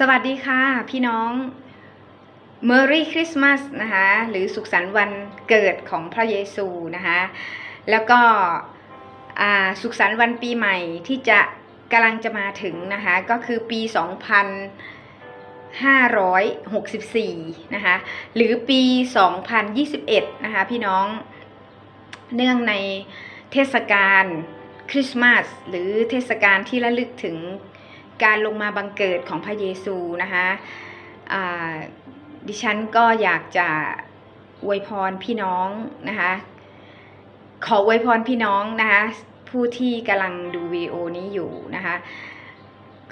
สวัสดีค่ะ พี่น้อง Merry Christmas นะคะหรือสุขสันต์วันเกิดของพระเยซูนะคะแล้วก็อ่าสุขสันต์วันปีใหม่ที่จะกำลังจะมาถึงนะคะก็คือปี 2564นะคะหรือปี 2021นะคะพี่น้องเนื่องในเทศกาลคริสต์มาสหรือเทศกาลที่ระลึกถึง การลงมาบังเกิดของพระเยซูนะคะดิฉันก็อยากจะอวยพรพี่น้องนะคะขออวยพรพี่น้องนะคะผู้ที่กำลังดูวิดีโอนี้อยู่นะคะ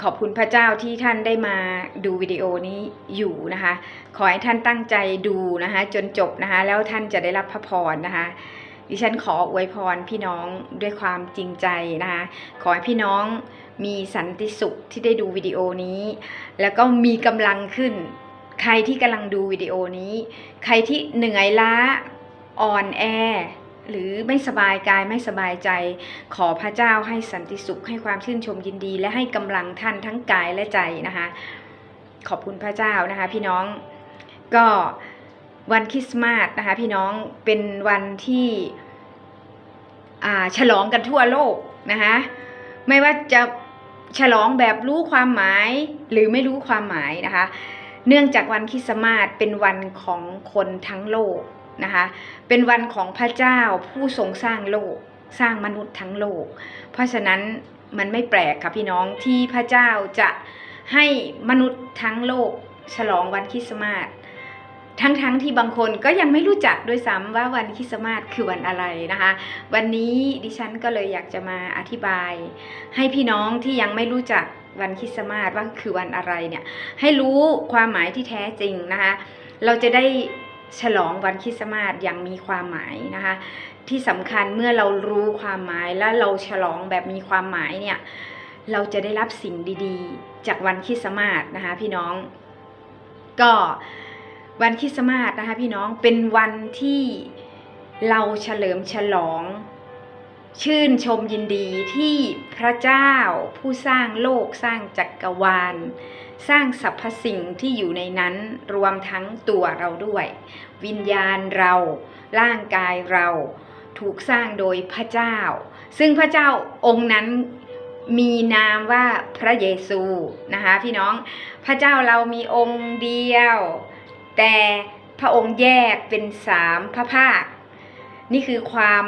ขอบคุณพระเจ้าที่ท่านได้มาดูวิดีโอนี้อยู่นะคะ ขอให้ท่านตั้งใจดูนะคะจนจบนะคะแล้วท่านจะได้รับพระพรนะคะดิฉันขออวยพรพี่น้องด้วยความจริงใจนะคะขอให้พี่น้อง มีสันติสุขที่ได้ดูวิดีโอนี้ แล้วก็มีกำลังขึ้น ใครที่กำลังดูวิดีโอนี้ ใครที่เหนื่อยล้าอ่อนแอ หรือไม่สบายกายไม่สบายใจ ขอพระเจ้าให้สันติสุขให้ความชื่นชมยินดี และให้กำลังท่านทั้งกายและใจนะคะ ขอบคุณพระเจ้านะคะ พี่น้องก็วันคริสต์มาสนะคะพี่น้องเป็นวันที่ฉลองกันทั่วโลกนะคะ ไม่ว่าจะฉลองแบบรู้ความหมายหรือไม่รู้ความหมายนะคะ เนื่องจากวันคริสต์มาสเป็นวันของคนทั้งโลกนะคะ เป็นวันของพระเจ้าผู้ทรงสร้างโลก สร้างมนุษย์ทั้งโลก เพราะฉะนั้นมันไม่แปลกค่ะพี่น้องที่พระเจ้าจะให้มนุษย์ทั้งโลก ฉลองวันคริสต์มาส ทั้งๆทที่บางคนก็ยังไม่รู้จักด้วยซ้ำว่าวันคริสต์มาสคือวันอะไรนะคะ วันนี้ดิฉันก็เลยอยากจะมาอธิบาย ให้พี่น้องที่ยังไม่รู้จักวันคริสต์มาสว่าคือวันอะไรเนี่ยให้รู้ความหมายที่แท้จริงนะคะ เราจะได้ฉลองวันคริสต์มาสอย่างมีความหมายนะคะ ที่สำคัญเมื่อเรารู้ความหมายและเราฉลองแบบมีความหมายเนี่ยเราจะได้รับสิ่งดีๆ จากวันคริสต์มาสนะคะ พี่น้องก็ วันคริสต์มาสนะคะพี่น้องเป็นวันที่เราเฉลิมฉลอง ชื่นชมยินดีที่พระเจ้าผู้สร้างโลกสร้างจักรวาล สร้างสรรพสิ่งที่อยู่ในนั้นรวมทั้งตัวเราด้วย วิญญาณเราร่างกายเราถูกสร้างโดยพระเจ้า ซึ่งพระเจ้าองค์นั้นมีนามว่าพระเยซูนะคะพี่น้องพระเจ้าเรามีองค์เดียว แต่พระองค์แยกเป็นสามพระภาค นี่คือความ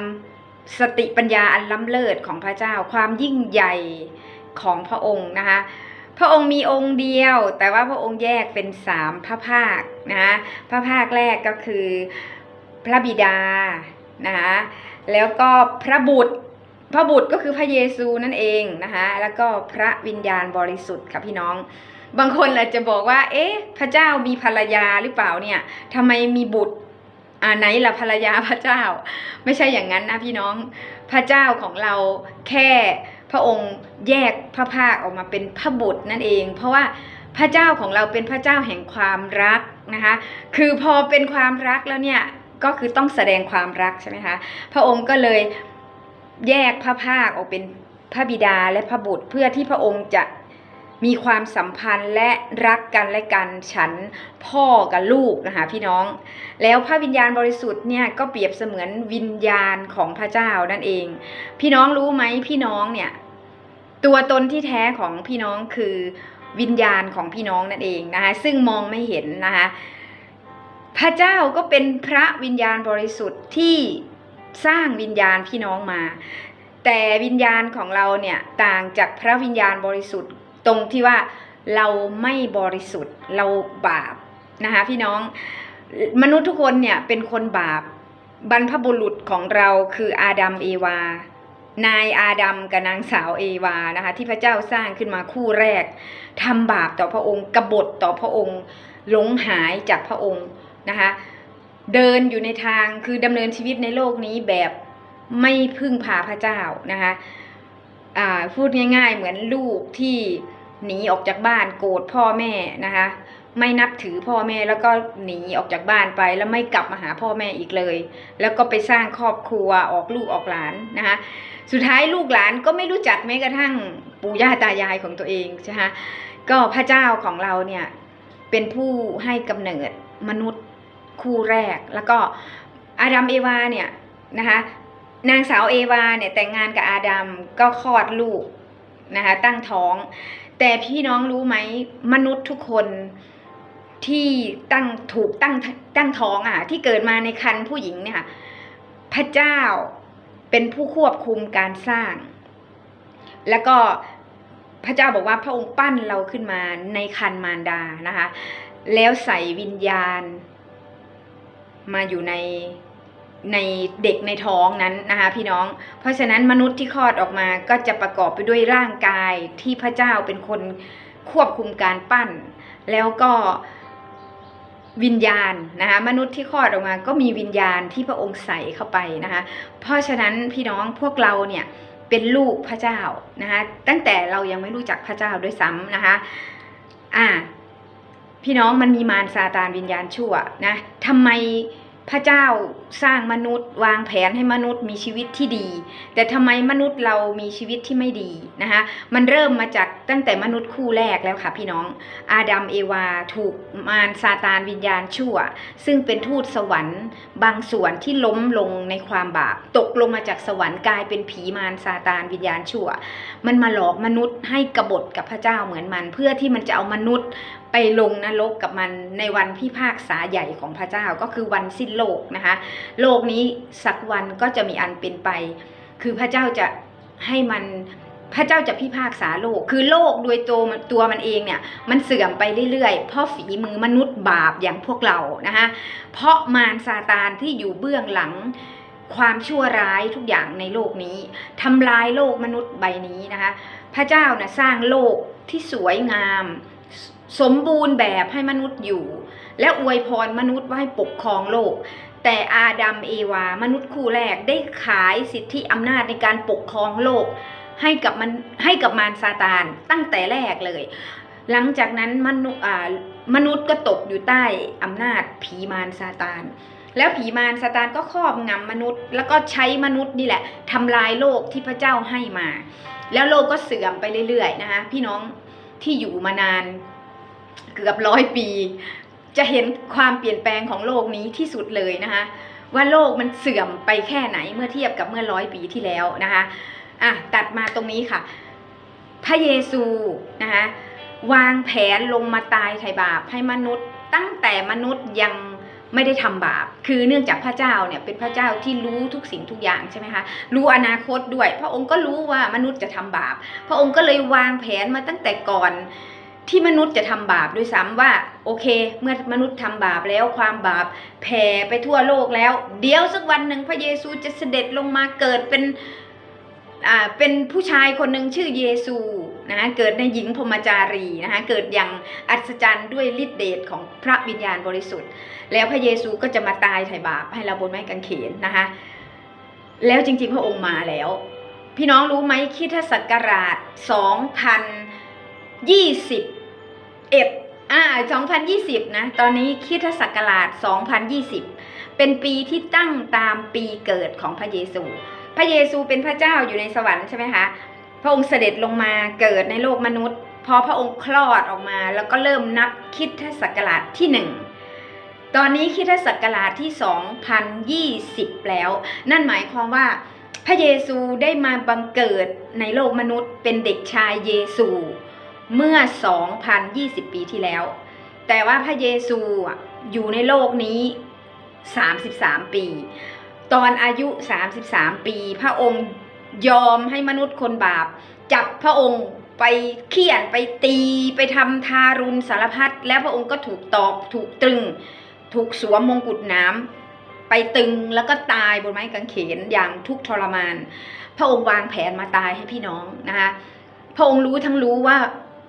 สติปัญญาอันล้ำเลิศของพระเจ้า ความยิ่งใหญ่ของพระองค์นะคะพระองค์มีองค์เดียว แต่ว่าพระองค์แยกเป็นสามพระภาคนะคะพระภาคแรกก็คือพระบิดานะคะแล้วก็พระบุตรพระบุตรก็คือพระเยซูนั่นเองนะคะแล้วก็พระวิญญาณบริสุทธิ์ค่ะพี่น้อง บางคนอาจจะบอกว่า เอ๊ะ พระเจ้ามีภรรยาหรือเปล่าเนี่ยทำไมมีบุตรอ่าไหนล่ะภรรยาพระเจ้า ไม่ใช่อย่างนั้นนะพี่น้องพระเจ้าของเราแค่พระองค์แยกพระภาคออกมาเป็นพระบุตรนั่นเอง เพราะว่าพระเจ้าของเราเป็นพระเจ้าแห่งความรักนะคะ คือพอเป็นความรักแล้วเนี่ยก็คือต้องแสดงความรักใช่ไหมคะพระองค์ก็เลยแยกพระภาคออกเป็นพระบิดาและพระบุตรเพื่อที่พระองค์จะ มีความสัมพันธ์และรักกันและกันฉันพ่อกับลูกนะคะพี่น้อง แล้วพระวิญญาณบริสุทธิ์เนี่ยก็เปรียบเสมือนวิญญาณของพระเจ้านั่นเอง พี่น้องรู้ไหมพี่น้องเนี่ยตัวตนที่แท้ของพี่น้องคือวิญญาณของพี่น้องนั่นเองนะคะซึ่งมองไม่เห็นนะคะพระเจ้าก็เป็นพระวิญญาณบริสุทธิ์ที่สร้างวิญญาณพี่น้องมา แต่วิญญาณของเราเนี่ยต่างจากพระวิญญาณบริสุทธิ์ ตรงที่ว่าเราไม่บริสุทธิ์ เราบาปนะคะพี่น้องมนุษย์ทุกคนเนี่ยเป็นคนบาปบรรพบุรุษของเราคืออาดัมเอวา นายอาดัมกับนางสาวเอวานะคะที่พระเจ้าสร้างขึ้นมาคู่แรกทำบาปต่อพระองค์กบฏต่อพระองค์หลงหายจากพระองค์นะคะเดินอยู่ในทางคือดำเนินชีวิตในโลกนี้แบบไม่พึ่งพาพระเจ้านะคะ พูดง่าย ๆ เหมือนลูกที่หนีออกจากบ้านโกรธพ่อแม่นะคะ ไม่นับถือพ่อแม่แล้วก็หนีออกจากบ้านไปแล้วไม่กลับมาหาพ่อแม่อีกเลย แล้วก็ไปสร้างครอบครัวออกลูกออกหลานนะคะสุดท้ายลูกหลานก็ไม่รู้จักแม้กระทั่งปู่ย่าตายายของตัวเองใช่ไหมก็พระเจ้าของเราเนี่ยเป็นผู้ให้กำเนิดมนุษย์คู่แรก แล้วก็อาดัมเอวาเนี่ยนะคะ นางสาวเอวาเนี่ยแต่งงานกับอาดัมก็คลอดลูกนะคะตั้งท้อง แต่พี่น้องรู้ไหมมนุษย์ทุกคนที่ตั้งถูกตั้งตั้งท้องอะที่เกิดมาในคันผู้หญิงเนี่ยพระเจ้าเป็นผู้ควบคุมการสร้าง แล้วก็พระเจ้าบอกว่าพระองค์ปั้นเราขึ้นมาในคันมารดานะคะ แล้วใส่วิญญาณมาอยู่ใน ในเด็กในท้องนั้นนะคะพี่น้อง เพราะฉะนั้นมนุษย์ที่คลอดออกมาก็จะประกอบไปด้วยร่างกายที่พระเจ้าเป็นคนควบคุมการปั้น แล้วก็วิญญาณนะคะมนุษย์ที่คลอดออกมา ก็มีวิญญาณที่พระองค์ใส่เข้าไปนะคะเพราะฉะนั้นพี่น้องพวกเราเนี่ยเป็นลูกพระเจ้านะคะตั้งแต่เรายังไม่รู้จักพระเจ้าด้วยซ้ำนะคะอ่าพี่น้องมันมีมารซาตานวิญญาณชั่วนะทำไม พระเจ้าสร้างมนุษย์ วางแผนให้มนุษย์มีชีวิตที่ดี แต่ทำไมมนุษย์เรามีชีวิตที่ไม่ดีนะคะมันเริ่มมาจากตั้งแต่มนุษย์คู่แรกแล้วค่ะพี่น้อง อาดัมเอวาถูกมารซาตานวิญญาณชั่ว ซึ่งเป็นทูตสวรรค์ บางส่วนที่ล้มลงในความบาป ตกลงมาจากสวรรค์กลายเป็นผีมารซาตานวิญญาณชั่ว มันมาหลอกมนุษย์ให้กบฏกับพระเจ้าเหมือนมัน เพื่อที่มันจะเอามนุษย์ ไปลงนรกกับมันในวันพิพากษาใหญ่ของพระเจ้าก็คือวันสิ้นโลกนะคะ โลกนี้สักวันก็จะมีอันเป็นไป คือพระเจ้าจะให้มันพระเจ้าจะพิพากษาโลก คือโลกโดยตัวตัวมันเองเนี่ย มันเสื่อมไปเรื่อยๆ เพราะฝีมือมนุษย์บาปอย่างพวกเรานะคะเพราะมารซาตานที่อยู่เบื้องหลังความชั่วร้ายทุกอย่างในโลกนี้ทำลายโลกมนุษย์ใบนี้นะคะ พระเจ้านะสร้างโลกที่สวยงาม สมบูรณ์แบบให้มนุษย์อยู่ และอวยพรมนุษย์ว่าให้ปกครองโลก แต่อาดัมเอวา มนุษย์คู่แรกได้ขายสิทธิอำนาจในการปกครองโลก ให้กับมันให้กับมารซาตานตั้งแต่แรกเลย หลังจากนั้นมนุษย์มนุษย์ก็ตกอยู่ใต้อำนาจผีมารซาตานแล้วผีมารซาตานก็ครอบงำมนุษย์ แล้วก็ใช้มนุษย์นี่แหละทำลายโลกที่พระเจ้าให้มา แล้วโลกก็เสื่อมไปเรื่อยๆนะคะพี่น้อง ที่อยู่มานานเกือบร้อยปี จะเห็นความเปลี่ยนแปลงของโลกนี้ที่สุดเลยนะคะว่าโลกมันเสื่อมไปแค่ไหนเมื่อเทียบกับเมื่อร้อยปีที่แล้วนะคะอะตัดมาตรงนี้ค่ะ พระเยซูนะคะวางแผนลงมาตายไถ่บาปให้มนุษย์ตั้งแต่มนุษย์ยัง ไม่ได้ทำบาป คือเนื่องจากพระเจ้าเนี่ยเป็นพระเจ้าที่รู้ทุกสิ่งทุกอย่างใช่ไหมคะ รู้อนาคตด้วย พระองค์ก็รู้ว่ามนุษย์จะทำบาป พระองค์ก็เลยวางแผนมาตั้งแต่ก่อนที่มนุษย์จะทำบาปด้วยซ้ำว่าโอเค เมื่อมนุษย์ทำบาปแล้วความบาปแผ่ไปทั่วโลกแล้ว เดี๋ยวสักวันหนึ่งพระเยซูจะเสด็จลงมาเกิดเป็นอ่าเป็นผู้ชายคนหนึ่งชื่อเยซู นะคะเกิดในหญิงพรมจารีนะคะเกิดอย่างอัศจรรย์ด้วยฤทธิเดชของพระวิญญาณบริสุทธิ์ แล้วพระเยซูก็จะมาตายไถ่บาปให้เราบนไม้กางเขนนะคะแล้วจริงๆ พระองค์มาแล้ว พี่น้องรู้ไหมคิดศักราช 2021อ่า2020 นะ ตอนนี้คิดศักราช 2020 เป็นปีที่ตั้งตามปีเกิดของพระเยซู พระเยซูเป็นพระเจ้าอยู่ในสวรรค์ใช่ไหมคะ พระองค์เสด็จลงมาเกิดในโลกมนุษย์ พอพระองค์คลอดออกมา แล้วก็เริ่มนับคิดศักราชที่หนึ่งตอนนี้คิดศักราชที่ 2020 แล้ว นั่นหมายความว่าพระเยซูได้มาบังเกิดในโลกมนุษย์เป็นเด็กชายเยซูเมื่อ 2,020 ปีที่แล้ว แต่ว่าพระเยซูอะอยู่ในโลกนี้ 33 ปี ตอนอายุ 33 ปี พระองค์ ยอมให้มนุษย์คนบาป จับพระองค์ไปเขี่ยนไปตีไปทำทารุณสารพัดแล้วพระองค์ก็ถูกตอกถูกตรึง ถูกสวมมงกุฎน้ำไปตึงแล้วก็ตายบนไม้กางเขนอย่างทุกทรมาน พระองค์วางแผนมาตายให้พี่น้องนะคะพระองค์รู้ทั้งรู้ว่า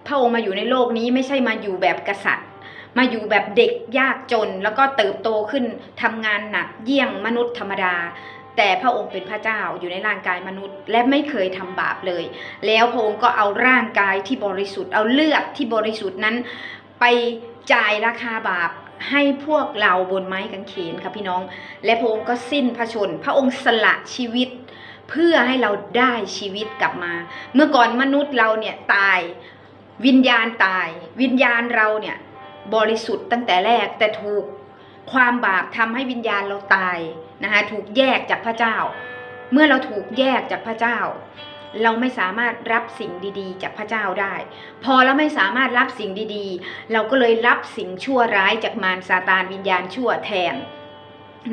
พระองค์มาอยู่ในโลกนี้ไม่ใช่มาอยู่แบบกษัตริย์ มาอยู่แบบเด็กยากจนแล้วก็เติบโตขึ้นทำงานหนักเยี่ยงมนุษย์ธรรมดา แต่พระองค์เป็นพระเจ้าอยู่ในร่างกายมนุษย์ และไม่เคยทำบาปเลย แล้วพระองค์ก็เอาร่างกายที่บริสุทธิ์เอาเลือดที่บริสุทธิ์นั้นไปจ่ายราคาบาปให้พวกเราบนไม้กางเขนค่ะพี่น้อง และพระองค์ก็สิ้นพระชน พระองค์สละชีวิต เพื่อให้เราได้ชีวิตกลับมา เมื่อก่อนมนุษย์เราเนี่ยตายวิญญาณตาย วิญญาณเราเนี่ยบริสุทธิ์ตั้งแต่แรกแต่ถูก ความบาปทำให้วิญญาณเราตายนะคะถูกแยกจากพระเจ้า เมื่อเราถูกแยกจากพระเจ้า เราไม่สามารถรับสิ่งดีๆ จากพระเจ้าได้ พอเราไม่สามารถรับสิ่งดีๆ เราก็เลยรับสิ่งชั่วร้ายจากมารซาตานวิญญาณชั่วแทน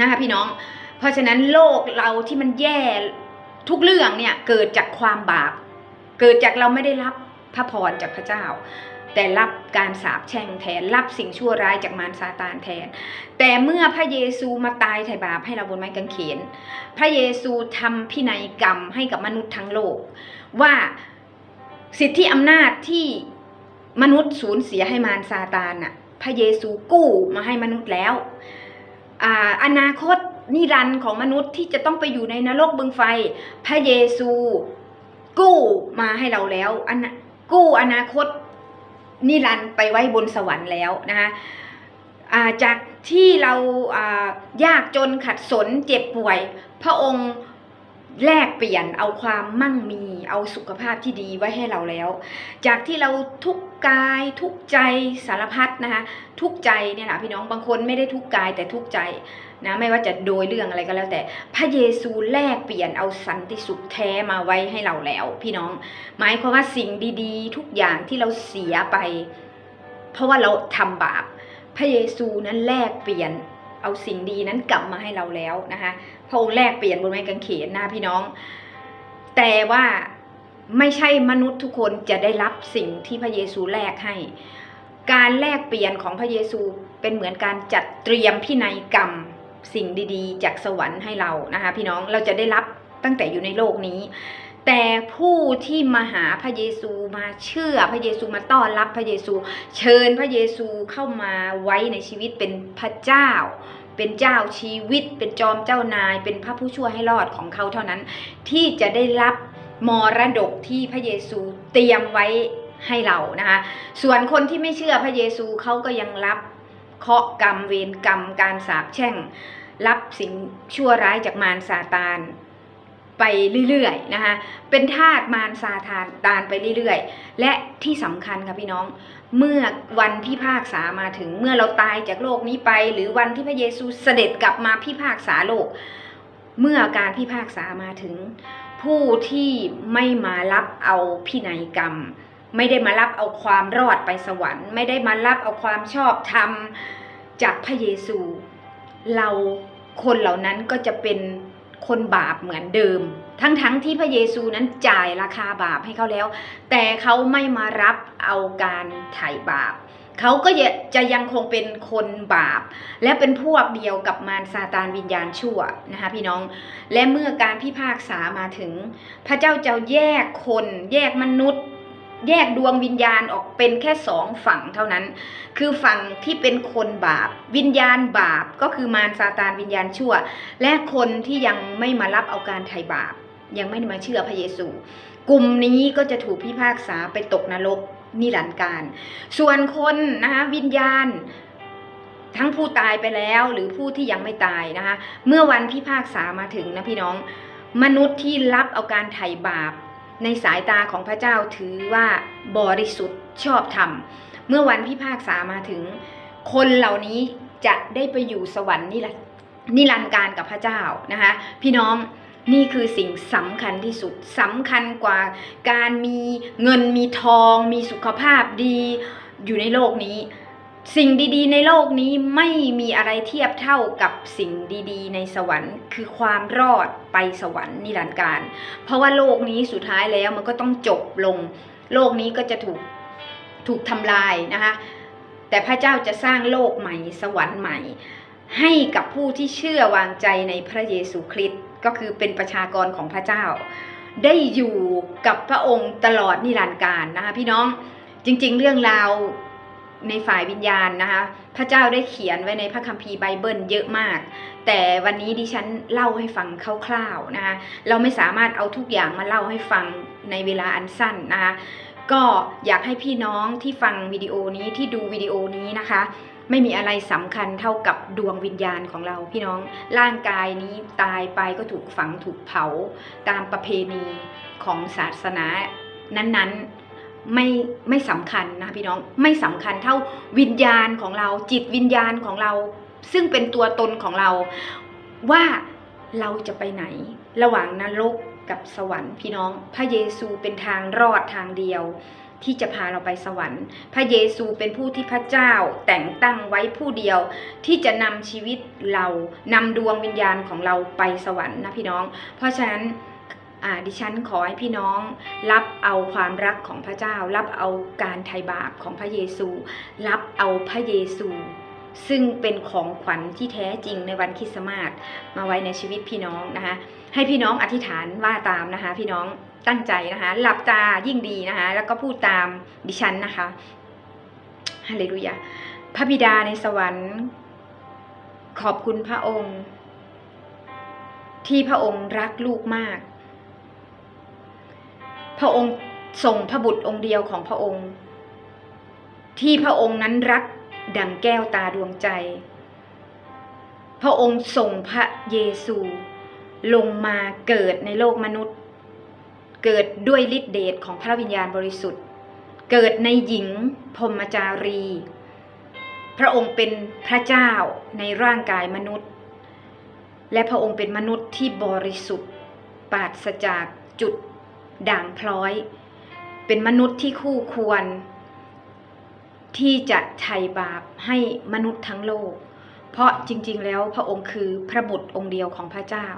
นะคะพี่น้อง เพราะฉะนั้นโลกเราที่มันแย่ทุกเรื่องเนี่ยเกิดจากความบาป เกิดจากเราไม่ได้รับพระพรจากพระเจ้า แต่รับการสาปแช่งแทน รับสิ่งชั่วร้ายจากมารซาตานแทน แต่เมื่อพระเยซูมาตายไถ่บาปให้เราบนไม้กางเขน พระเยซูทำพินัยกรรมให้กับมนุษย์ทั้งโลก ว่าสิทธิอำนาจที่มนุษย์สูญเสียให้มารซาตานน่ะ พระเยซูกู้มาให้มนุษย์แล้วอาอนาคตนิรันดร์ของมนุษย์ที่จะต้องไปอยู่ในนรกบึงไฟ พระเยซูกู้มาให้เราแล้วอนกู้อนาคต นิรันต์ไปไว้บนสวรรค์แล้วนะคะาจากที่เราายากจนขัดสนเจ็บป่วย พระองค์ แลกเปลี่ยนเอาความมั่งมีเอาสุขภาพที่ดีไว้ให้เราแล้ว จากที่เราทุกกายทุกใจสารพัดนะคะทุกใจเนี่ยแหละพี่น้องบางคนไม่ได้ทุกกายแต่ทุกใจนะไม่ว่าจะโดยเรื่องอะไรก็แล้วแต่ พระเยซูแลกเปลี่ยนเอาสันติสุขแท้มาไว้ให้เราแล้ว พี่น้อง หมายความว่าสิ่งดีๆ ทุกอย่างที่เราเสียไป เพราะว่าเราทำบาป พระเยซูนั้นแลกเปลี่ยนเอาสิ่งดีนั้นกลับมาให้เราแล้วนะคะ พระองค์แลกเปลี่ยนบนไม้กางเขนนะพี่น้อง แต่ว่าไม่ใช่มนุษย์ทุกคนจะได้รับสิ่งที่พระเยซูแลกให้ การแลกเปลี่ยนของพระเยซูเป็นเหมือนการจัดเตรียมพินัยกรรมสิ่งดีๆ จากสวรรค์ให้เรานะคะพี่น้องเราจะได้รับตั้งแต่อยู่ในโลกนี้ แต่ผู้ที่มาหาพระเยซูมาเชื่อพระเยซูมาต้อนรับพระเยซู เชิญพระเยซูเข้ามาไว้ในชีวิตเป็นพระเจ้า เป็นเจ้าชีวิต เป็นจอมเจ้านาย เป็นพระผู้ช่วยให้รอดของเขาเท่านั้น ที่จะได้รับมรดกที่พระเยซูเตรียมไว้ให้เรานะคะส่วนคนที่ไม่เชื่อพระเยซูเขาก็ยังรับเคาะกรรมเวรกรรมการสาปแช่ง รับสิ่งชั่วร้ายจากมารซาตานไปเรื่อยๆนะคะเป็นทาสมารซาทานตานไปเรื่อยๆ และที่สำคัญค่ะพี่น้อง เมื่อวันพิพากษามาถึงเมื่อเราตายจากโลกนี้ไป หรือวันที่พระเยซูเสด็จกลับมาพิพากษาโลก เมื่อการพิพากษามาถึง ผู้ที่ไม่มารับเอาพินัยกรรม ไม่ได้มารับเอาความรอดไปสวรรค์ ไม่ได้มารับเอาความชอบธรรมจากพระเยซู เราคนเหล่านั้นก็จะเป็นคนบาปเหมือนเดิม ทั้งๆทที่พระเยซูนั้นจ่ายราคาบาปให้เขาแล้ว แต่เขาไม่มารับเอาการไถ่บาป เขาก็จะยังคงเป็นคนบาป และเป็นพวกเดียวกับมารซาตานวิญญาณชั่วนะคะพี่น้อง และเมื่อการพิพากษามาถึง พระเจ้าจะแยกคนแยกมนุษย์แยกดวงวิญญาณออกเป็นแค่สองฝั่งเท่านั้น คือฝั่งที่เป็นคนบาป วิญญาณบาปก็คือมารซาตานวิญญาณชั่ว และคนที่ยังไม่มารับเอาการไถ่บาป ยังไม่มาเชื่อพระเยซู กลุ่มนี้ก็จะถูกพิพากษาไปตกนรกนิรันดร์การ ส่วนคนนะคะวิญญาณ ทั้งผู้ตายไปแล้วหรือผู้ที่ยังไม่ตายนะคะเมื่อวันพิพากษามาถึงนะพี่น้อง มนุษย์ที่รับเอาการไถ่บาป ในสายตาของพระเจ้าถือว่าบริสุทธิ์ชอบธรรม เมื่อวันพิพากษามาถึง คนเหล่านี้จะได้ไปอยู่สวรรค์นิรันดร์นิรันดร์การกับพระเจ้านะคะพี่น้อง นี่คือสิ่งสำคัญที่สุดสำคัญกว่าการมีเงินมีทอง มีสุขภาพดีอยู่ในโลกนี้ สิ่งดีๆ ในโลกนี้ไม่มีอะไรเทียบเท่ากับสิ่งดีๆ ในสวรรค์ คือความรอดไปสวรรค์นิรันดร์การ เพราะว่าโลกนี้สุดท้ายแล้วมันก็ต้องจบลง โลกนี้ก็จะถูกถูกทำลายนะคะแต่พระเจ้าจะสร้างโลกใหม่สวรรค์ใหม่ ให้กับผู้ที่เชื่อวางใจในพระเยซูคริสต์ ก็คือเป็นประชากรของพระเจ้า ได้อยู่กับพระองค์ตลอดนิรันดร์การนะคะพี่น้องจริง ๆ เรื่องราวในฝ่ายวิญญาณนะคะพระเจ้าได้เขียนไว้ในพระคัมภีร์ไบเบิลเยอะมาก แต่วันนี้ดิฉันเล่าให้ฟังคร่าวๆนะคะเราไม่สามารถเอาทุกอย่างมาเล่าให้ฟังในเวลาอันสั้นนะคะก็อยากให้พี่น้องที่ฟังวิดีโอนี้ที่ดูวิดีโอนี้นะคะ ไม่มีอะไรสำคัญเท่ากับดวงวิญญาณของเราพี่น้องร่างกายนี้ตายไปก็ถูกฝังถูกเผา ตามประเพณีของศาสนานั้นๆไม่ไม่สำคัญนะพี่น้องไม่สำคัญเท่าวิญญาณของเรา จิตวิญญาณของเรา ซึ่งเป็นตัวตนของเรา ว่าเราจะไปไหน ระหว่างนรกกับสวรรค์พี่น้อง พระเยซูเป็นทางรอดทางเดียว ที่จะพาเราไปสวรรค์ พระเยซูเป็นผู้ที่พระเจ้าแต่งตั้งไว้ผู้เดียว ที่จะนำชีวิตเรานำดวงวิญญาณของเราไปสวรรค์นะพี่น้อง เพราะฉะนั้นดิฉันขอให้พี่น้อง รับเอาความรักของพระเจ้า รับเอาการไถ่บาปของพระเยซู รับเอาพระเยซู ซึ่งเป็นของขวัญที่แท้จริงในวันคริสต์มาสมาไว้ในชีวิตพี่น้องนะคะให้พี่น้องอธิษฐานว่าตามนะคะพี่น้อง ตั้งใจนะคะ หลับตายิ่งดีนะคะ แล้วก็พูดตามดิฉันนะคะฮาเลลูยาพระบิดาในสวรรค์ ขอบคุณพระองค์ ที่พระองค์รักลูกมาก พระองค์ส่งพระบุตรองค์เดียวของพระองค์ ที่พระองค์นั้นรักดั่งแก้วตาดวงใจ พระองค์ส่งพระเยซู ลงมาเกิดในโลกมนุษย์ เกิดด้วยฤทธิเดชของพระวิญญาณบริสุทธิ์ เกิดในหญิงพรมจารี พระองค์เป็นพระเจ้าในร่างกายมนุษย์ และพระองค์เป็นมนุษย์ที่บริสุทธิ์ปราศจากจุดด่างพร้อย เป็นมนุษย์ที่คู่ควร ที่จะไถ่บาปให้มนุษย์ทั้งโลก เพราะจริงๆแล้วพระองค์คือพระบุตรองค์เดียวของพระเจ้า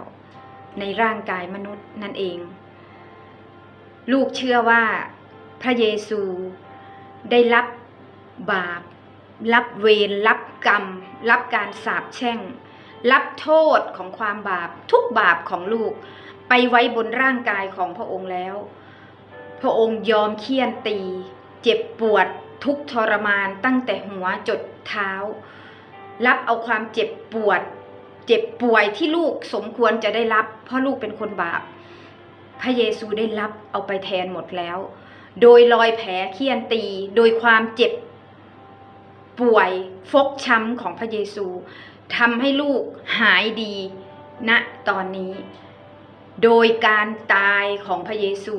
ในร่างกายมนุษย์นั่นเอง ลูกเชื่อว่าพระเยซูได้รับบาป รับเวร รับกรรม รับการสาปแช่ง รับโทษของความบาปทุกบาปของลูกไปไว้บนร่างกายของพระองค์แล้ว พระองค์ยอมเคี่ยนตี เจ็บปวดทุกทรมานตั้งแต่หัวจดเท้า รับเอาความเจ็บปวด เจ็บป่วยที่ลูกสมควรจะได้รับ เพราะลูกเป็นคนบาป พระเยซูได้รับเอาไปแทนหมดแล้ว โดยรอยแผลเคี่ยนตี โดยความเจ็บ ป่วยฟกช้ำของพระเยซูทำให้ลูกหายดีณตอนนี้ โดยการตายของพระเยซู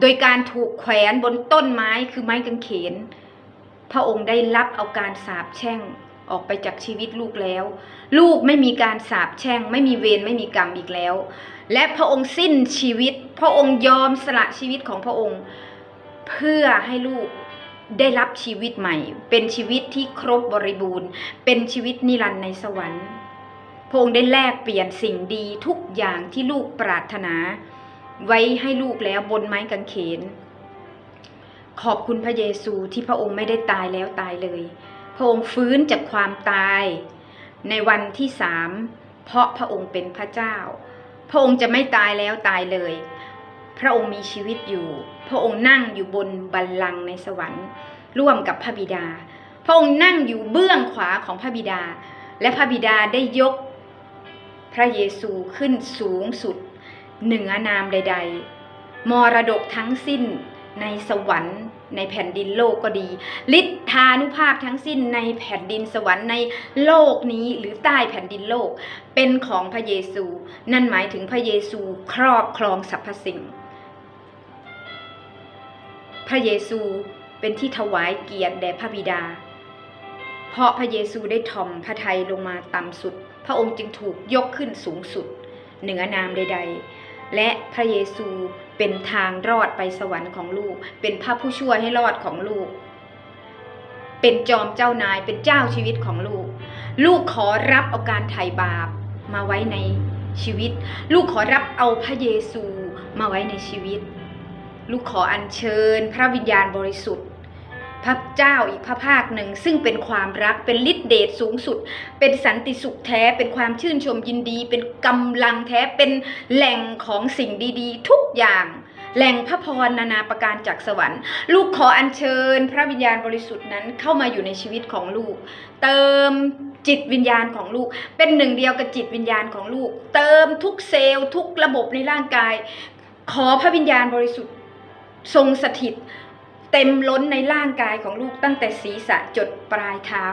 โดยการถูกแขวนบนต้นไม้คือไม้กางเขน พระองค์ได้รับเอาการสาปแช่ง ออกไปจากชีวิตลูกแล้ว ลูกไม่มีการสาปแช่ง ไม่มีเวรไม่มีกรรมอีกแล้ว และพระองค์สิ้นชีวิต พระองค์ยอมสละชีวิตของพระองค์ เพื่อให้ลูกได้รับชีวิตใหม่ เป็นชีวิตที่ครบบริบูรณ์ เป็นชีวิตนิรันดร์ในสวรรค์พระองค์ได้แลกเปลี่ยนสิ่งดีทุกอย่างที่ลูกปรารถนา ไว้ให้ลูกแล้วบนไม้กางเขน ขอบคุณพระเยซูที่พระองค์ไม่ได้ตายแล้วตายเลย พระองค์ฟื้นจากความตาย ในวันที่สามเพราะพระองค์เป็นพระเจ้า พระองค์จะไม่ตายแล้วตายเลย พระองค์มีชีวิตอยู่ พระองค์นั่งอยู่บนบัลลังก์ในสวรรค์ ร่วมกับพระบิดา พระองค์นั่งอยู่เบื้องขวาของพระบิดา และพระบิดาได้ยก พระเยซูขึ้นสูงสุด เหนือนามใด ๆ มรดกทั้งสิ้นในสวรรค์ ในแผ่นดินโลกก็ดีฤทธานุภาพทั้งสิ้นในแผ่นดินสวรรค์ในโลกนี้หรือใต้แผ่นดินโลก เป็นของพระเยซู นั่นหมายถึงพระเยซูครอบครองสรรพสิ่ง พระเยซูเป็นที่ถวายเกียรติแด่พระบิดา เพราะพระเยซูได้ทอมพระทัยลงมาต่ำสุด พระองค์จึงถูกยกขึ้นสูงสุด เหนือนามใด ๆ และพระเยซูเป็นทางรอดไปสวรรค์ของลูก เป็นพระผู้ช่วยให้รอดของลูก เป็นจอมเจ้านายเป็นเจ้าชีวิตของลูก ลูกขอรับเอาการไถ่บาปมาไว้ในชีวิต ลูกขอรับเอาพระเยซูมาไว้ในชีวิต ลูกขออัญเชิญพระวิญญาณบริสุทธิ์ พระเจ้าอีกพระภาคหนึ่ง ซึ่งเป็นความรักเป็นฤทธิเดชสูงสุด เป็นสันติสุขแท้ เป็นความชื่นชมยินดี เป็นกำลังแท้เป็นแหล่งของสิ่งดีๆ ทุกอย่างแหล่งพระพรนานาประการจากสวรรค์ ลูกขออัญเชิญ พระวิญญาณบริสุทธิ์นั้นเข้ามาอยู่ในชีวิตของลูก เติมจิตวิญญาณของลูก เป็นหนึ่งเดียวกับจิตวิญญาณของลูก เติมทุกเซลล์ ทุกระบบในร่างกาย ขอพระวิญญาณบริสุทธิ์ทรงสถิต เต็มล้นในร่างกายของลูกตั้งแต่ศีรษะจดปลายเท้า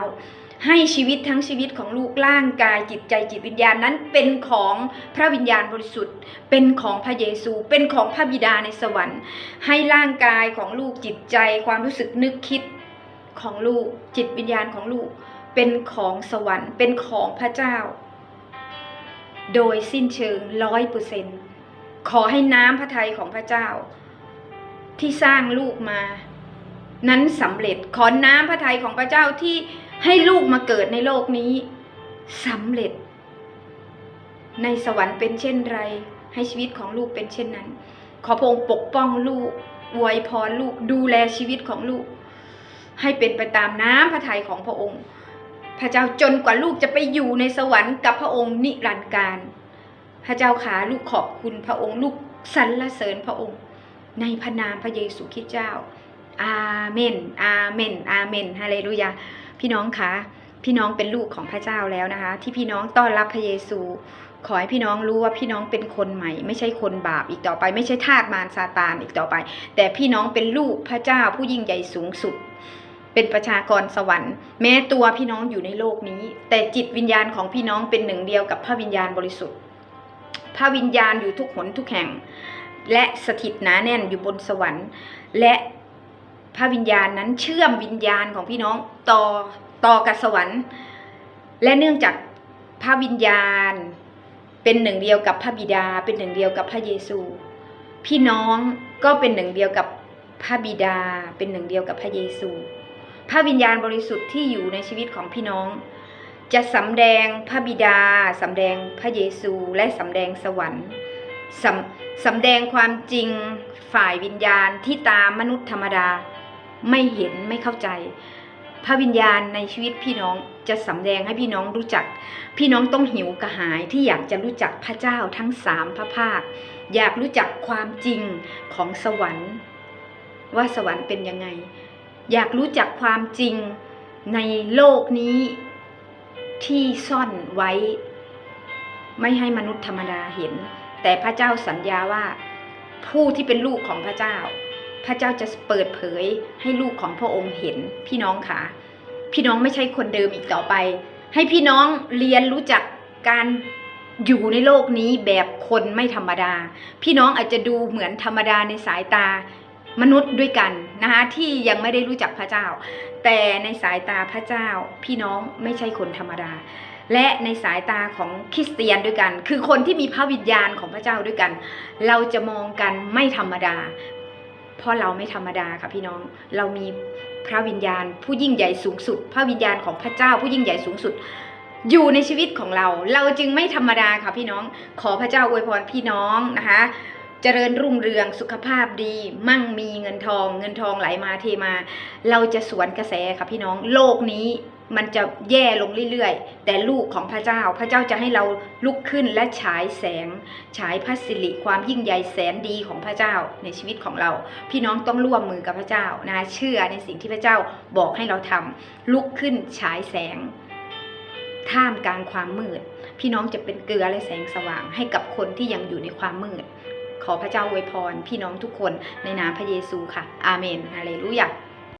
ให้ชีวิตทั้งชีวิตของลูกร่างกายจิตใจจิตวิญญาณนั้นเป็นของพระวิญญาณบริสุทธิ์ เป็นของพระเยซู เป็นของพระบิดาในสวรรค์ ให้ร่างกายของลูกจิตใจความรู้สึกนึกคิดของลูกจิตวิญญาณของลูกเป็นของสวรรค์ เป็นของพระเจ้า โดยสิ้นเชิงร้อยเปอร์เซนขอให้น้ำพระทัยของพระเจ้า ที่สร้างลูกมา นั้นสำเร็จขอน้ำพระทัยของพระเจ้าที่ให้ลูกมาเกิดในโลกนี้สำเร็จ ในสวรรค์เป็นเช่นไร ให้ชีวิตของลูกเป็นเช่นนั้น ขอพระองค์ปกป้องลูกอวยพรลูกดูแลชีวิตของลูก ให้เป็นไปตามน้ำพระทัยของพระองค์ พระเจ้าจนกว่าลูกจะไปอยู่ในสวรรค์กับพระองค์นิรันดร์การ พระเจ้าขาลูกขอบคุณพระองค์ ลูกสรรเสริญพระองค์ ในพระนามพระเยซูคริสต์เจ้า อาเมน อาเมน อาเมน ฮาเลลูยา พี่น้องคะ พี่น้องเป็นลูกของพระเจ้าแล้วนะคะ ที่พี่น้องต้อนรับพระเยซู ขอให้พี่น้องรู้ว่าพี่น้องเป็นคนใหม่ ไม่ใช่คนบาปอีกต่อไป ไม่ใช่ทาสมารซาตานอีกต่อไป แต่พี่น้องเป็นลูกพระเจ้าผู้ยิ่งใหญ่สูงสุด เป็นประชากรสวรรค์ แม้ตัวพี่น้องอยู่ในโลกนี้ แต่จิตวิญญาณของพี่น้องเป็นหนึ่งเดียวกับพระวิญญาณบริสุทธิ์ พระวิญญาณอยู่ทุกหนทุกแห่ง และสถิตหนาแน่นอยู่บนสวรรค์ และ พระวิญญาณนั้นเชื่อมวิญญาณของพี่น้องต่อต่อกับสวรรค์ และเนื่องจากพระวิญญาณ เป็นหนึ่งเดียวกับพระบิดา เป็นหนึ่งเดียวกับพระเยซู พี่น้องก็เป็นหนึ่งเดียวกับพระบิดา เป็นหนึ่งเดียวกับพระเยซู พระวิญญาณบริสุทธิ์ที่อยู่ในชีวิตของพี่น้อง จะสำแดงพระบิดาสำแดงพระเยซูและสำแดงสวรรค์สำสำแดงความจริงฝ่ายวิญญาณที่ตามมนุษย์ธรรมดา ไม่เห็นไม่เข้าใจ พระวิญญาณในชีวิตพี่น้องจะสำแดงให้พี่น้องรู้จัก พี่น้องต้องหิวกระหายที่อยากจะรู้จักพระเจ้าทั้งสามพระภาค อยากรู้จักความจริงของสวรรค์ ว่าสวรรค์เป็นยังไง อยากรู้จักความจริงในโลกนี้ที่ซ่อนไว้ ไม่ให้มนุษย์ธรรมดาเห็น แต่พระเจ้าสัญญาว่าผู้ที่เป็นลูกของพระเจ้า พระเจ้าจะเปิดเผยให้ลูกของพระองค์เห็นพี่น้องค่ะพี่น้องไม่ใช่คนเดิมอีกต่อไป ให้พี่น้องเรียนรู้จักการอยู่ในโลกนี้แบบคนไม่ธรรมดา พี่น้องอาจจะดูเหมือนธรรมดาในสายตามนุษย์ด้วยกันนะคะที่ยังไม่ได้รู้จักพระเจ้า แต่ในสายตาพระเจ้า พี่น้องไม่ใช่คนธรรมดา และในสายตาของคริสเตียนด้วยกัน คือคนที่มีพระวิญญาณของพระเจ้าด้วยกัน เราจะมองกันไม่ธรรมดา เพราะเราไม่ธรรมดาค่ะพี่น้อง เรามีพระวิญญาณ ผู้ยิ่งใหญ่สูงสุด พระวิญญาณของพระเจ้าผู้ยิ่งใหญ่สูงสุด อยู่ในชีวิตของเรา เราจึงไม่ธรรมดาค่ะพี่น้อง ขอพระเจ้าอวยพรพี่น้องนะคะเจริญรุ่งเรืองสุขภาพดี มั่งมีเงินทอง เงินทองไหลมาเทมา เราจะสวนกระแสค่ะพี่น้องโลกนี้ มันจะแย่ลงเรื่อยๆ แต่ลูกของพระเจ้า พระเจ้าจะให้เราลุกขึ้นและฉายแสง ฉายพระสิริความยิ่งใหญ่แสนดีของพระเจ้าในชีวิตของเรา พี่น้องต้องร่วมมือกับพระเจ้านะเชื่อในสิ่งที่พระเจ้าบอกให้เราทำลุกขึ้นฉายแสง ท่ามกลางความมืด พี่น้องจะเป็นเกลือและแสงสว่างให้กับคนที่ยังอยู่ในความมืด ขอพระเจ้าอวยพร พี่น้องทุกคนในนามพระเยซูค่ะ อาเมนฮาเลลูยา